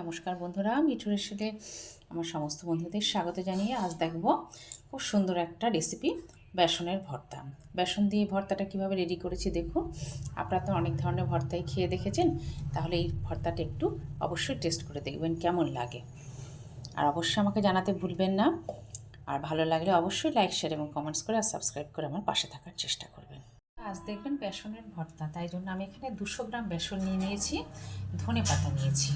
নমস্কার বন্ধুরা মিঠুর রেসিপিতে আমার সমস্ত বন্ধুদের স্বাগত জানিয়ে আজ দেখব খুব সুন্দর একটা রেসিপি বেসনের ভর্তা। বেসন দিয়ে ভর্তাটা কীভাবে রেডি করেছি দেখুন। আপনারা তো অনেক ধরনের ভর্তাই খেয়ে দেখেছেন, তাহলে এই ভর্তাটা একটু অবশ্যই টেস্ট করে দেখবেন কেমন লাগে। আর অবশ্যই আমাকে জানাতে ভুলবেন না, আর ভালো লাগলে অবশ্যই লাইক শেয়ার এবং কমেন্টস করে আর সাবস্ক্রাইব করে আমার পাশে থাকার চেষ্টা করবেন। আজ দেখবেন বেসনের ভর্তা, তাই জন্য আমি এখানে দুশো গ্রাম বেসন নিয়ে নিয়েছি, ধনে পাতা নিয়েছি।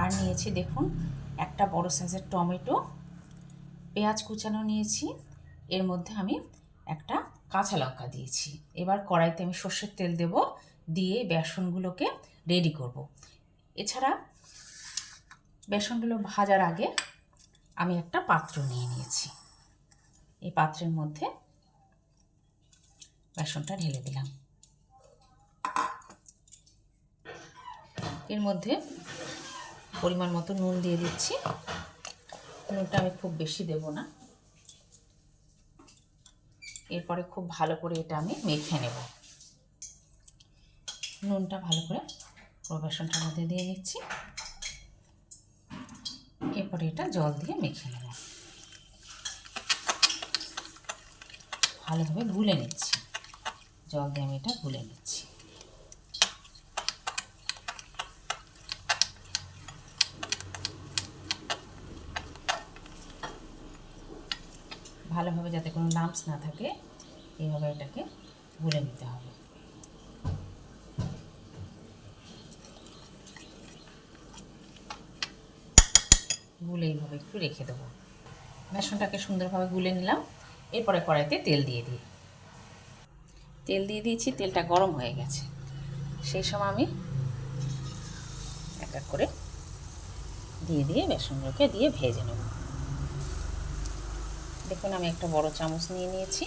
আর নিয়েছি দেখুন, একটা বড় সাইজের টমেটো। পেঁয়াজ কুচানো নিয়েছি, এর মধ্যে আমি একটা কাঁচা লঙ্কা দিয়েছি। এবার কড়াইতে আমি সর্ষের তেল দেব, দিয়ে বেসনগুলোকে রেডি করব। এছাড়া বেসনগুলো ভাজার আগে আমি একটা পাত্র নিয়ে নিয়েছি। এই পাত্রের মধ্যে বেসনটা ঢেলে দিলাম। এর মধ্যে পরিমাণ মতো নুন দিয়ে দিচ্ছি। নুনটা আমি খুব বেশি দেব না। এরপরে খুব ভালো করে এটা আমি মেখে নেব। নুনটা ভালো করে বেসনটার মধ্যে দিয়ে নিচ্ছি। এরপরে এটা জল দিয়ে মেখে নেব। ভালোভাবে গুলে নিচ্ছি। জল দিয়ে আমি এটা গুলে নিচ্ছি। ভালোভাবে যাতে কোনো লাম্পস না থাকে, এইভাবে এটাকে গুলে নিতে হবে। গুলে এইভাবে একটু রেখে দেবো। বেসনটাকে সুন্দরভাবে গুলে নিলাম, এরপরে কড়াইতে তেল দিয়ে দিই। তেল দিয়ে দিয়েছি, তেলটা গরম হয়ে গেছে। সেই সময় আমি এক এক করে দিয়ে দিয়ে বেসনগুলোকে দিয়ে ভেজে নেব। দেখুন, আমি একটা বড় চামচ নিয়ে নিয়েছি।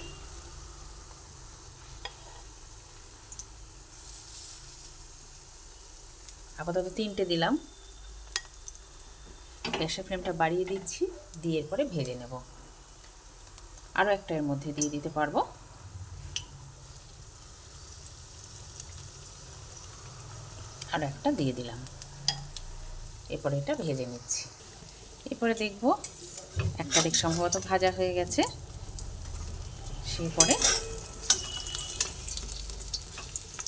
আপাতত তিনটে দিলাম। গ্যাসের ফ্লেমটা বাড়িয়ে দিচ্ছি, দিয়ে এরপরে ভেজে নেব। আরও একটা এর মধ্যে দিয়ে দিতে পারব। আরও একটা দিয়ে দিলাম। এরপরে এটা ভেজে নিচ্ছি। এরপরে দেখব একটা দিক সম্ভবত ভাজা হয়ে গেছে। সেই পরে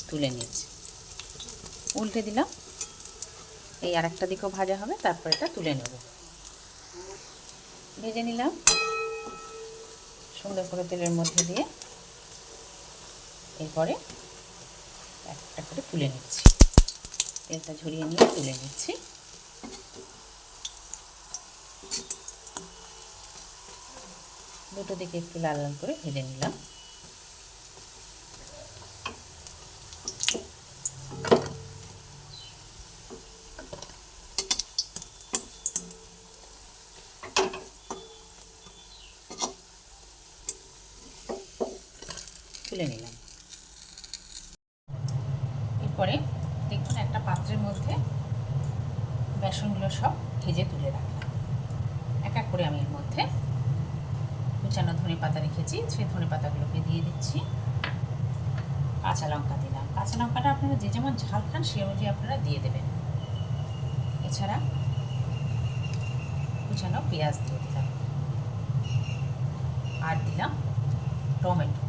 তুলে নিচ্ছি উল্টে দিলাম। এই আর একটা দিকেও ভাজা হবে, তারপর এটা তুলে নেব। ভেজে নিলাম। সুন্দর করে তেলের মধ্যে দিয়ে এরপরে একটা করে তুলে নিচ্ছি। তেলটা ঝরিয়ে নিয়ে তুলে নিচ্ছি। দুটো দিকে একটু লাল লাল করে ভেজে নিলাম। তুলে নিলাম। এরপরে দেখুন একটা পাত্রের মধ্যে বেসনগুলো সব ভেজে তুলে রাখলাম। এক এক করে আমি এর মধ্যে কুচানো ধনে পাতা রেখেছি, সেই ধনে পাতাগুলোকে দিয়ে দিচ্ছি। কাঁচা লঙ্কা দিলাম। কাঁচা লঙ্কাটা আপনারা যে যেমন ঝাল খান সে অনুযায়ী আপনারা দিয়ে দেবেন। এছাড়া কুচানো পেঁয়াজ দিয়ে দিলাম। আর দিলাম টমেটো।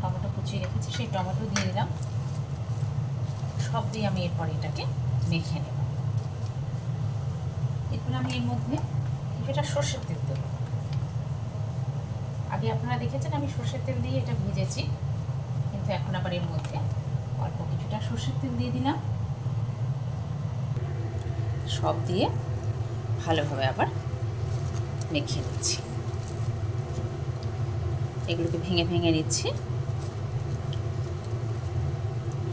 টমেটো কুচিয়ে রেখেছি, সেই টমেটো দিয়ে দিলাম। সব দিয়ে আমি এরপর এটাকে মেখে নেব। এরপর আমি এর মধ্যে কিছুটা সর্ষের তেল দেবো। আগে আপনারা দেখেছেন আমি সর্ষের তেল দিয়ে এটা ভেজেছি, কিন্তু এখন আবার এর মধ্যে অল্প কিছুটা সর্ষের তেল দিয়ে দিলাম। সব দিয়ে ভালোভাবে আবার মেখে নিচ্ছি। এগুলোকে ভেঙে ভেঙে নিচ্ছি।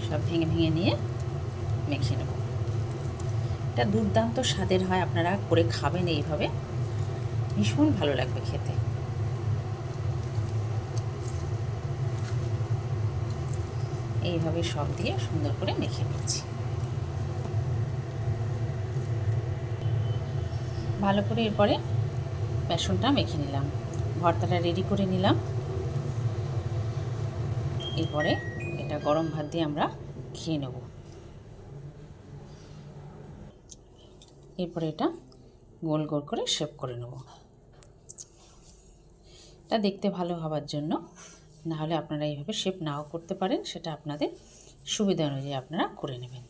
সব ভেঙে ভেঙে নিয়ে মেখে নেব। এটা দুর্দান্ত স্বাদের হয়, আপনারা করে খাবেন এইভাবে। ভীষণ ভালো লাগবে খেতে। এইভাবে সব দিয়ে সুন্দর করে মেখে নিচ্ছি। ভালো করে এরপরে বেসনটা মেখে নিলাম। ভর্তাটা রেডি করে নিলাম। এরপরে এটা গরম ভাত দিয়ে আমরা খেয়ে নেব। এরপরে এটা গোল গোল করে শেপ করে নেব। এটা দেখতে ভালো হওয়ার জন্য না হলে আপনারা এইভাবে শেপ নাও করতে পারেন, সেটা আপনাদের সুবিধা অনুযায়ী আপনারা করে নেবেন।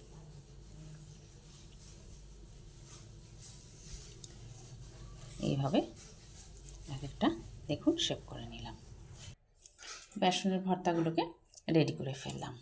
এইভাবে এক একটা দেখুন শেপ করে নিলাম। বেসনের ভর্তাগুলোকে রেডি করে ফেললাম।